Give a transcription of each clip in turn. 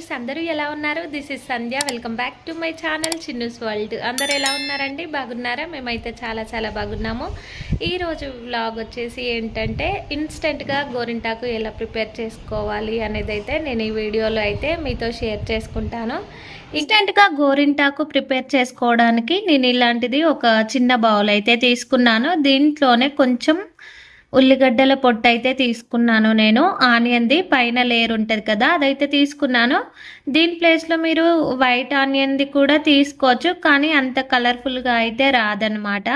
Guys అందరూ ఎలా ఉన్నారు? This is Sandhya welcome back to my channel Chinnu's world అందరూ ఎలా ఉన్నారండి? బాగున్నారా? మేమైతే చాలా చాలా బాగున్నాము. ఈరోజు వ్లాగ్ వచ్చేసి ఏంటంటే ఇన్స్టెంట్గా గోరింటాకు ఎలా ప్రిపేర్ చేసుకోవాలి అనేది అయితే నేను ఈ వీడియోలో అయితే మీతో షేర్ చేసుకుంటాను. ఇన్స్టెంట్గా గోరింటాకు ప్రిపేర్ చేసుకోవడానికి నేను ఇలాంటిది ఒక చిన్న బౌల్ అయితే తీసుకున్నాను. దీంట్లోనే కొంచెం ఉల్లిగడ్డల పొట్టు అయితే తీసుకున్నాను నేను. ఆనియన్ది పైన లేయర్ ఉంటుంది కదా అదైతే తీసుకున్నాను. దీని ప్లేస్లో మీరు వైట్ ఆనియన్ది కూడా తీసుకోవచ్చు కానీ అంత కలర్ఫుల్గా అయితే రాదనమాట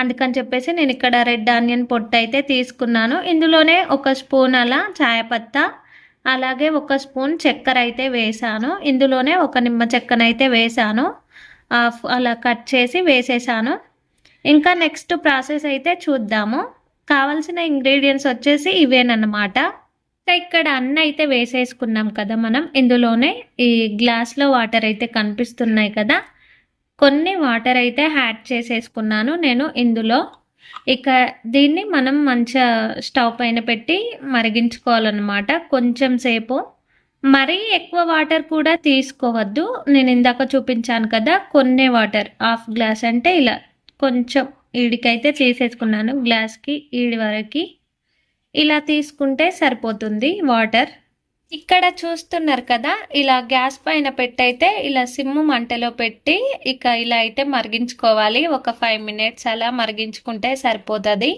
అందుకని చెప్పేసి నేను ఇక్కడ రెడ్ ఆనియన్ పొట్టు అయితే తీసుకున్నాను. ఇందులోనే ఒక స్పూన్ అలా చాయపత్తా అలాగే ఒక స్పూన్ చక్కెర అయితే వేసాను. ఇందులోనే ఒక నిమ్మ చెక్కనైతే వేసాను. అలా కట్ చేసి వేసేసాను. ఇంకా నెక్స్ట్ ప్రాసెస్ అయితే చూద్దాము. కావాల్సిన ఇంగ్రీడియంట్స్ వచ్చేసి ఇవేనమాట ఇంకా ఇక్కడ అన్న అయితే వేసేసుకున్నాం కదా మనం. ఇందులోనే ఈ గ్లాస్లో వాటర్ అయితే కనిపిస్తున్నాయి కదా. కొన్ని వాటర్ అయితే యాడ్ చేసేసుకున్నాను నేను ఇందులో. ఇక దీన్ని మనం మంచిగా స్టవ్ పైన పెట్టి మరిగించుకోవాలన్నమాట కొంచెం సేపు. మరీ ఎక్కువ వాటర్ కూడా తీసుకోవద్దు. నేను ఇందాక చూపించాను కదా కొన్ని వాటర్ హాఫ్ గ్లాస్ అంటే ఇలా కొంచెం. ఈడికైతే తీసేసుకున్నాను గ్లాస్కి ఈడి వరకు. ఇలా తీసుకుంటే సరిపోతుంది వాటర్. ఇక్కడ చూస్తున్నారు కదా ఇలా గ్యాస్ పైన పెట్టయితే ఇలా సిమ్ము మంటలో పెట్టి ఇక ఇలా అయితే మరిగించుకోవాలి. ఒక ఫైవ్ మినిట్స్ అలా మరిగించుకుంటే సరిపోతుంది.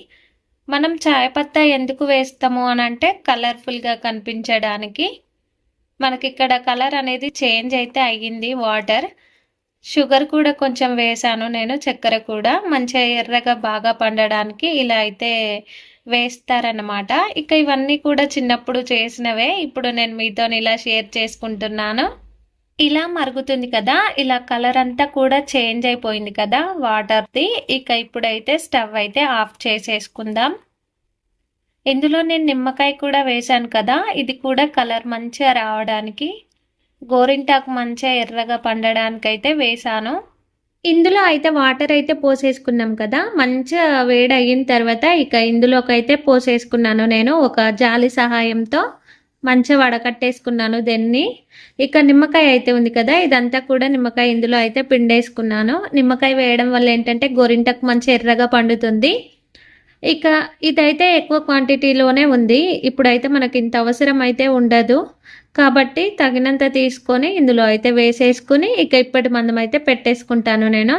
మనం చాయ్ పత్తా ఎందుకు వేస్తాము అని అంటే కలర్ఫుల్గా కనిపించడానికి. మనకి ఇక్కడ కలర్ అనేది చేంజ్ అయితే అయ్యింది వాటర్. షుగర్ కూడా కొంచెం వేసాను నేను చక్కెర కూడా. మంచిగా ఎర్రగా బాగా పండడానికి ఇలా అయితే వేస్తారనమాట ఇక ఇవన్నీ కూడా చిన్నప్పుడు చేసినవే ఇప్పుడు నేను మీతో ఇలా షేర్ చేసుకుంటున్నాను. ఇలా మరుగుతుంది కదా ఇలా కలర్ అంతా కూడా చేంజ్ అయిపోయింది కదా వాటర్ది. ఇక ఇప్పుడైతే స్టవ్ అయితే ఆఫ్ చేసేసుకుందాం. ఇందులో నేను నిమ్మకాయ కూడా వేశాను కదా ఇది కూడా కలర్ మంచిగా రావడానికి. గోరింటాకు మంచిగా ఎర్రగా పండడానికి అయితే వేసాను ఇందులో అయితే వాటర్ అయితే పోసేసుకున్నాం కదా. మంచిగా వేడి అయిన తర్వాత ఇక ఇందులోకి అయితే పోసేసుకున్నాను నేను ఒక జాలి సహాయంతో. మంచిగా వడకట్టేసుకున్నాను దీన్ని. ఇక నిమ్మకాయ అయితే ఉంది కదా ఇదంతా కూడా నిమ్మకాయ ఇందులో అయితే పిండేసుకున్నాను. నిమ్మకాయ వేయడం వల్ల ఏంటంటే గోరింటకు మంచి ఎర్రగా పండుతుంది. ఇక ఇదైతే ఎక్కువ క్వాంటిటీలోనే ఉంది. ఇప్పుడైతే మనకి ఇంత అవసరం అయితే ఉండదు. కాబట్టి తగినంత తీసుకొని ఇందులో అయితే వేసేసుకుని ఇక ఇప్పటి మందం అయితే పెట్టేసుకుంటాను నేను.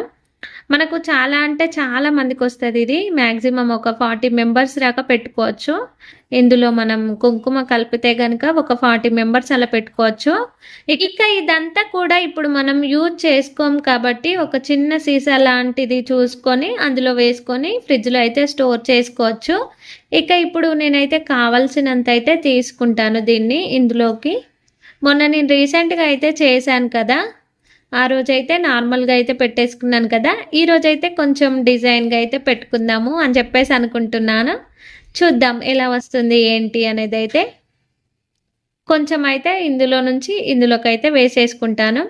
మనకు చాలా అంటే చాలా మందికి వస్తుంది ఇది. మ్యాక్సిమం ఒక ఫార్టీ మెంబర్స్ దాకా పెట్టుకోవచ్చు. ఇందులో మనం కుంకుమ కలిపితే కనుక ఒక ఫార్టీ మెంబర్స్ అలా పెట్టుకోవచ్చు. ఇక ఇదంతా కూడా ఇప్పుడు మనం యూజ్ చేసుకోం కాబట్టి ఒక చిన్న సీసా లాంటిది చూసుకొని అందులో వేసుకొని ఫ్రిడ్జ్లో అయితే స్టోర్ చేసుకోవచ్చు. ఇక ఇప్పుడు నేనైతే కావాల్సినంత అయితే తీసుకుంటాను దీన్ని ఇందులోకి. మొన్న నేను రీసెంట్గా అయితే చేశాను కదా. ఆ రోజైతే నార్మల్గా అయితే పెట్టేసుకున్నాను కదా ఈరోజైతే అయితే కొంచెం డిజైన్గా అయితే పెట్టుకుందాము అని చెప్పేసి అనుకుంటున్నాను. చూద్దాం ఎలా వస్తుంది ఏంటి అనేది అయితే కొంచెం అయితే ఇందులో నుంచి ఇందులోకి అయితే వేసేసుకుంటాను.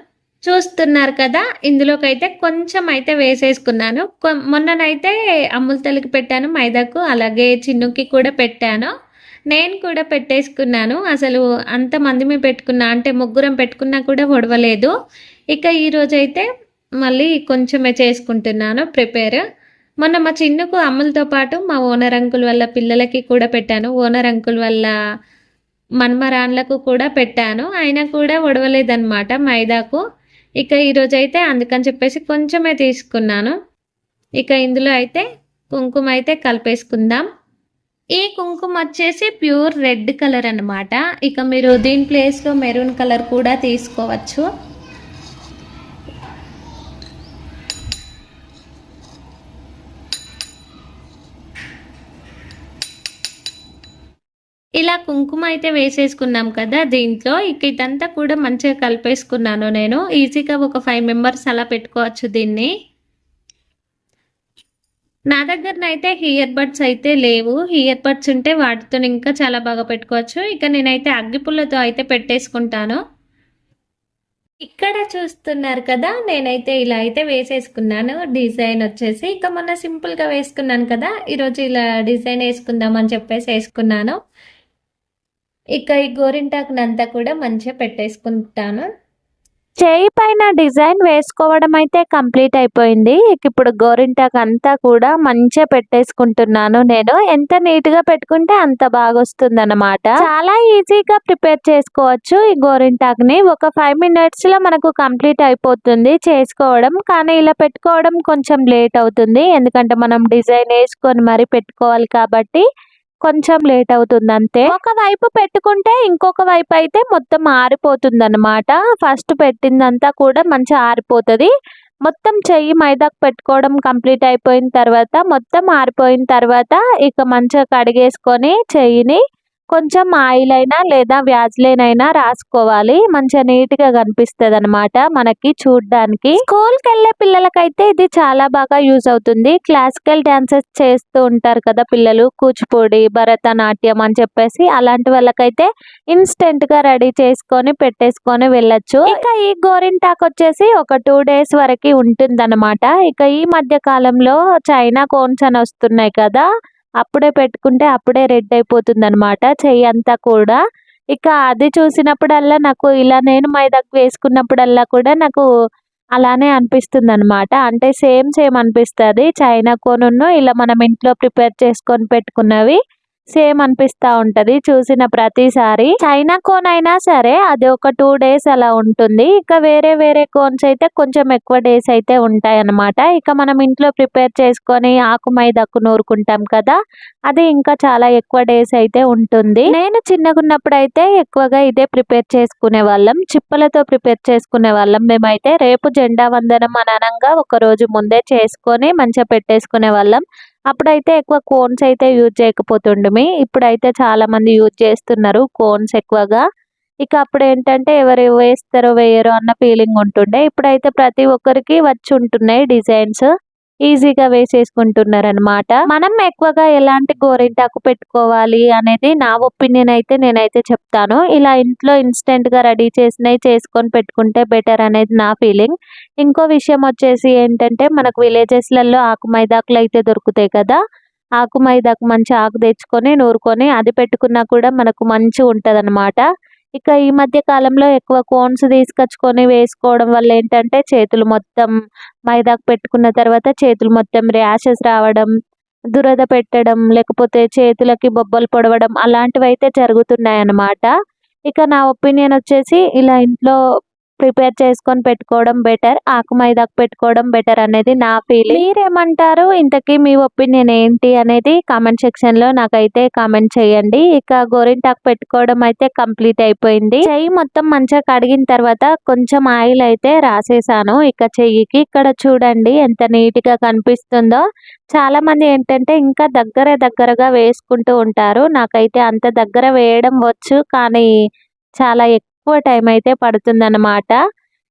చూస్తున్నారు కదా ఇందులోకైతే కొంచెం అయితే వేసేసుకున్నాను. మొన్ననైతే అమ్ముల తల్లికి పెట్టాను మైదాకు అలాగే చిన్నుకి కూడా పెట్టాను. నేను కూడా పెట్టేసుకున్నాను. అసలు అంతమంది మేము పెట్టుకున్నా అంటే ముగ్గురం పెట్టుకున్నా కూడా ఒడవలేదు ఇక ఈరోజైతే మళ్ళీ కొంచెమే చేసుకుంటున్నాను ప్రిపేర్. మొన్న మా చిన్నకు అమ్మలతో పాటు మా ఓనర్ అంకుల్ వల్ల పిల్లలకి కూడా పెట్టాను. ఓనర్ అంకుల్ వల్ల మన్మరాన్లకు కూడా పెట్టాను. అయినా కూడా ఒడవలేదన్నమాట మైదాకు. ఇక ఈరోజైతే అందుకని చెప్పేసి కొంచెమే తీసుకున్నాను. ఇక ఇందులో అయితే కుంకుమ అయితే కలిపేసుకుందాం. ఈ కుంకుమ వచ్చేసి ప్యూర్ రెడ్ కలర్ అనమాట ఇక మీరు దీని ప్లేస్లో మెరూన్ కలర్ కూడా తీసుకోవచ్చు. ఇలా కుంకుమ అయితే వేసేసుకున్నాం కదా దీంట్లో. ఇక ఇదంతా కూడా మంచిగా కలిపేసుకున్నాను నేను. ఈజీగా ఒక ఫైవ్ మెంబర్స్ అలా పెట్టుకోవచ్చు దీన్ని. నా దగ్గరనైతే హియర్ బడ్స్ అయితే లేవు. హియర్ బడ్స్ ఉంటే వాటితో ఇంకా చాలా బాగా పెట్టుకోవచ్చు. ఇక నేనైతే అగ్గిపుల్లతో అయితే పెట్టేసుకుంటాను. ఇక్కడ చూస్తున్నారు కదా నేనైతే ఇలా అయితే వేసేసుకున్నాను. డిజైన్ వచ్చేసి ఇక మొన్న సింపుల్గా వేసుకున్నాను కదా. ఈరోజు ఇలా డిజైన్ వేసుకుందాం అని చెప్పేసి వేసుకున్నాను. ఇక ఈ గోరింటాకుని అంతా కూడా మంచిగా పెట్టేసుకుంటాను. చేయి పైన డిజైన్ వేసుకోవడం అయితే కంప్లీట్ అయిపోయింది. ఇప్పుడు గోరింటాకు అంతా కూడా మంచిగా పెట్టేసుకుంటున్నాను నేను. ఎంత నీట్గా పెట్టుకుంటే అంత బాగా వస్తుంది అనమాట చాలా ఈజీగా ప్రిపేర్ చేసుకోవచ్చు ఈ గోరింటాకుని. ఒక ఫైవ్ మినిట్స్లో మనకు కంప్లీట్ అయిపోతుంది చేసుకోవడం. కానీ ఇలా పెట్టుకోవడం కొంచెం లేట్ అవుతుంది. ఎందుకంటే మనం డిజైన్ వేసుకొని మరి పెట్టుకోవాలి కాబట్టి కొంచెం లేట్ అవుతుంది అంతే ఒక వైపు పెట్టుకుంటే ఇంకొక వైపు అయితే మొత్తం ఆరిపోతుంది అనమాట ఫస్ట్ పెట్టిందంతా కూడా మంచిగా ఆరిపోతుంది. మొత్తం చెయ్యి మైదాకు పెట్టుకోవడం కంప్లీట్ అయిపోయిన తర్వాత మొత్తం ఆరిపోయిన తర్వాత ఇక మంచిగా కడిగేసుకొని చెయ్యిని కొంచెం ఆయిల్ అయినా లేదా వ్యాజ్లైన్ అయినా రాసుకోవాలి. మంచిగా నీట్గా కనిపిస్తుంది అనమాట మనకి చూడడానికి. స్కూల్కి వెళ్ళే పిల్లలకైతే ఇది చాలా బాగా యూజ్ అవుతుంది. క్లాసికల్ డాన్సెస్ చేస్తూ ఉంటారు కదా పిల్లలు. కూచిపూడి భరతనాట్యం అని చెప్పేసి అలాంటి వాళ్ళకైతే ఇన్స్టెంట్గా రెడీ చేసుకొని పెట్టేసుకొని వెళ్ళొచ్చు. ఇక ఈ గోరింటాక్ వచ్చేసి ఒక టూ డేస్ వరకు ఉంటుంది ఇక ఈ మధ్య కాలంలో చైనా కోన్స్ అని వస్తున్నాయి కదా. అప్పుడే పెట్టుకుంటే అప్పుడే రెడ్ అయిపోతుంది అనమాట చెయ్యి అంతా కూడా. ఇక అది చూసినప్పుడల్లా నాకు ఇలా నేను మైదాకు వేసుకున్నప్పుడల్లా కూడా నాకు అలానే అనిపిస్తుంది అనమాట అంటే సేమ్ సేమ్ అనిపిస్తుంది. చైనా కోనును ఇలా మనం ఇంట్లో ప్రిపేర్ చేసుకొని పెట్టుకున్నవి. సేమ్ అనిపిస్తా ఉంటది. చూసిన ప్రతిసారి చైనా కోన్ అయినా సరే అది ఒక టూ డేస్ అలా ఉంటుంది. ఇక వేరే వేరే కోన్స్ అయితే కొంచెం ఎక్కువ డేస్ అయితే ఉంటాయి అన్నమాట ఇక మనం ఇంట్లో ప్రిపేర్ చేసుకొని ఆకు మైదాకు నూరుకుంటాం కదా అది ఇంకా చాలా ఎక్కువ డేస్ అయితే ఉంటుంది. నేను చిన్నగా ఉన్నప్పుడు అయితే ఎక్కువగా ఇదే ప్రిపేర్ చేసుకునే వాళ్ళం. చిప్పలతో ప్రిపేర్ చేసుకునే వాళ్ళం. మేమైతే రేపు జెండా వందనం అననంగా ఒక రోజు ముందే చేసుకొని మంచిగా పెట్టేసుకునే వాళ్ళం. అప్పుడైతే ఎక్కువ కోన్స్ అయితే యూజ్ చేయకపోతుండమి. ఇప్పుడైతే చాలామంది యూజ్ చేస్తున్నారు కోన్స్ ఎక్కువగా. ఇక అప్పుడు ఏంటంటే ఎవరు వేస్తారో వేయరో అన్న ఫీలింగ్ ఉంటుండే. ఇప్పుడైతే ప్రతి ఒక్కరికి వచ్చి ఉంటున్నాయి డిజైన్స్ ఈజీగా వేసేసుకుంటున్నారు అనమాట మనం ఎక్కువగా ఎలాంటి గోరింటాకు పెట్టుకోవాలి అనేది నా ఒపీనియన్ అయితే నేనైతే చెప్తాను. ఇలా ఇంట్లో ఇన్స్టెంట్గా రెడీ చేసినవి చేసుకొని పెట్టుకుంటే బెటర్ అనేది నా ఫీలింగ్. ఇంకో విషయం వచ్చేసి ఏంటంటే మనకు విలేజెస్లలో ఆకు మైదాకులు అయితే దొరుకుతాయి కదా. ఆకు మైదాకు మంచి ఆకు తెచ్చుకొని నూరుకొని అది పెట్టుకున్నా కూడా మనకు మంచి ఉంటది ఇక ఈ మధ్య కాలంలో ఎక్కువ కోన్స్ తీసుకొచ్చుకొని వేసుకోవడం వల్ల ఏంటంటే చేతులు మొత్తం మైదాకు పెట్టుకున్న తర్వాత చేతులు మొత్తం ర్యాషెస్ రావడం దురద పెట్టడం లేకపోతే చేతులకి బొబ్బలు పొడవడం అలాంటివి అయితే జరుగుతున్నాయి అన్నమాట ఇక నా ఒపీనియన్ వచ్చేసి ఇలా ఇంట్లో ప్రిపేర్ చేసుకొని పెట్టుకోవడం బెటర్ ఆకు మైదాకు పెట్టుకోవడం బెటర్ అనేది నా ఫీలింగ్ మీరేమంటారు? ఇంతకీ మీ ఒపీనియన్ ఏంటి అనేది కామెంట్ సెక్షన్లో నాకైతే కామెంట్ చేయండి. ఇక గోరింటాకు పెట్టుకోవడం అయితే కంప్లీట్ అయిపోయింది. చెయ్యి మొత్తం మంచిగా కడిగిన తర్వాత కొంచెం ఆయిల్ అయితే రాసేసాను. ఇక చెయ్యికి ఇక్కడ చూడండి ఎంత నీట్గా కనిపిస్తుందో. చాలా మంది ఏంటంటే ఇంకా దగ్గర దగ్గరగా వేసుకుంటూ ఉంటారు. నాకైతే అంత దగ్గర వేయడం వచ్చు కానీ చాలా ఎక్కువ టైం అయితే పడుతుందన్నమాట.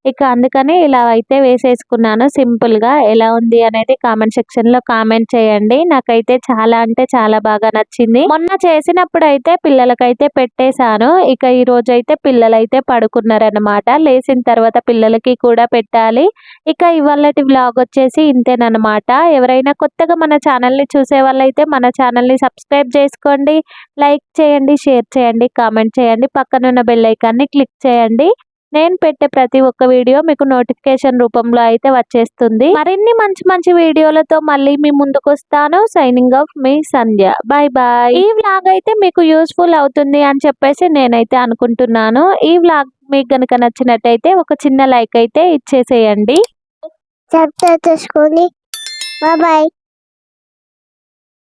ఇక అందుకని ఇలా అయితే వేసేసుకున్నాను. సింపుల్గా ఎలా ఉంది అనేది కామెంట్ సెక్షన్లో కామెంట్ చేయండి. నాకైతే చాలా అంటే చాలా బాగా నచ్చింది. మొన్న చేసినప్పుడు అయితే పిల్లలకైతే పెట్టేశాను. ఇక ఈ రోజు అయితే పిల్లలైతే పడుకున్నారనమాట లేచిన తర్వాత పిల్లలకి కూడా పెట్టాలి. ఇక ఇవాళటి వ్లాగ్ వచ్చేసి ఇంతేనమాట ఎవరైనా కొత్తగా మన ఛానల్ని చూసే వాళ్ళైతే మన ఛానల్ని సబ్స్క్రైబ్ చేసుకోండి. లైక్ చేయండి షేర్ చేయండి కామెంట్ చేయండి. పక్కనున్న బెల్ ఐకాన్ని క్లిక్ చేయండి. నేను పెట్టే ప్రతి ఒక్క వీడియో మీకు నోటిఫికేషన్ రూపంలో అయితే వచ్చేస్తుంది. మరిన్ని మంచి మంచి వీడియోలతో మళ్ళీ మీ ముందుకు వస్తాను. సైనింగ్ ఆఫ్ మీ సంధ్య. బాయ్ బాయ్ ఈ వ్లాగ్ అయితే మీకు యూస్ఫుల్ అవుతుంది అని చెప్పేసి నేనైతే అనుకుంటున్నాను. ఈ వ్లాగ్ మీకు కనుక నచ్చినట్టయితే ఒక చిన్న లైక్ అయితే ఇచ్చేసేయండి. సబ్స్క్రైబ్ చేసుకోండి బాయ్